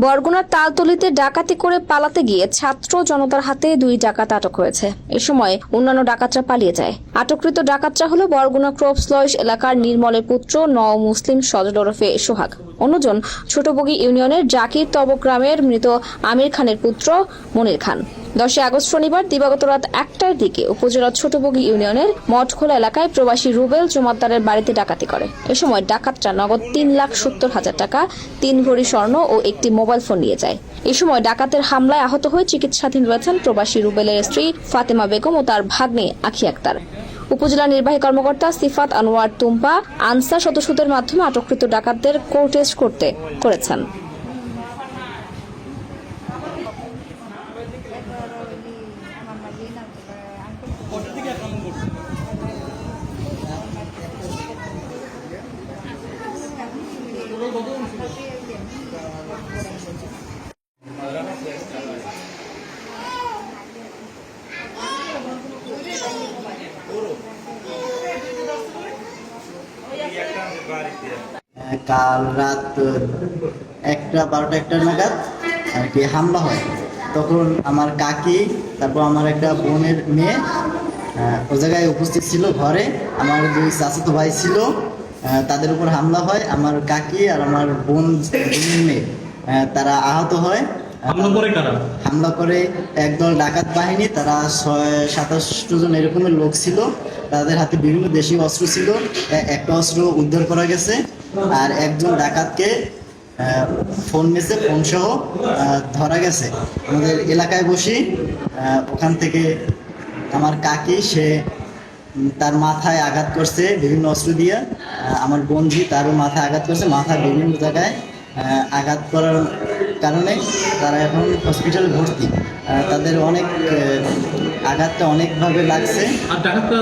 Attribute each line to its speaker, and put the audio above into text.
Speaker 1: বরগুনার তালতলিতে ডাকাতি করে পালাতে গিয়ে ছাত্র জনতার হাতে দুই ডাকাত আটক হয়েছে। এ সময় অন্যান্য ডাকাতরা পালিয়ে যায়। আটককৃত ডাকাতরা হলো বরগুনা ক্রোপসলয়েস এলাকার নির্মলের পুত্র ন মুসলিম সজল ওরফে সোহাগ। অন্যজন ছোটবগি ইউনিয়নের জাকির তব গ্রামের মৃত আমির খানের পুত্র মনির খান। দশই আগস্ট শনিবার দিবাগত রাত একটার দিকে উপজেলার ছোটবগি ইউনিয়নের মঠখোলা এলাকায় প্রবাসী রুবেল জমাদ্দারের বাড়িতে ডাকাতি করে। এ সময় ডাকাতরা নগদ তিন লাখ সত্তর হাজার টাকা, তিন ভরি স্বর্ণ ও একটি মোবাইল ফোন নিয়ে যায়। এ সময় ডাকাতের হামলায় আহত হয়ে চিকিৎসাধীন রয়েছেন প্রবাসী রুবেলের স্ত্রী ফাতেমা বেগম ও তার ভাগ্নে আখি আক্তার। উপজেলা নির্বাহী কর্মকর্তা সিফাত আনোয়ার তুম্পা আনসার সদস্যদের মাধ্যমে আটককৃত ডাকাতদের কোর্ট টেস্ট করতে করেছেন।
Speaker 2: কাল রাত একটা বারোটা একটা নাগাদ আর কি হামলা হয়। তখন আমার কাকি, তারপর আমার একটা বোনের মেয়ে ও জায়গায় উপস্থিত ছিল ঘরে। আমার দুই চাচাতো ভাই ছিল। তাদের উপর হামলা হয়। আমার কাকি আর আমার বোন মেয়ে তারা আহত হয়।
Speaker 3: হামলা করে কারা?
Speaker 2: হামলা করে একদল ডাকাত বাহিনী। তারা ছয় সাতাশটো জন এরকমের লোক ছিল। তাদের হাতে বিভিন্ন দেশীয় অস্ত্র ছিল। একটা অস্ত্র উদ্ধার করা গেছে। আর একজন ডাকাতকে ফোন মেসে ফোন সহ ধরা গেছে। আমাদের এলাকায় বসি ওখান থেকে আমার কাকি সে তার মাথায় আঘাত করছে বিভিন্ন অস্ত্র দিয়ে। আমার বন্ধু তারও মাথায় আঘাত করছে মাথার বিভিন্ন জায়গায় আঘাত করার কারণে তারা এখন হসপিটালে ভর্তি। তাদের অনেক আঘাতটা অনেকভাবে লাগছে।
Speaker 3: আর ডাকাতরা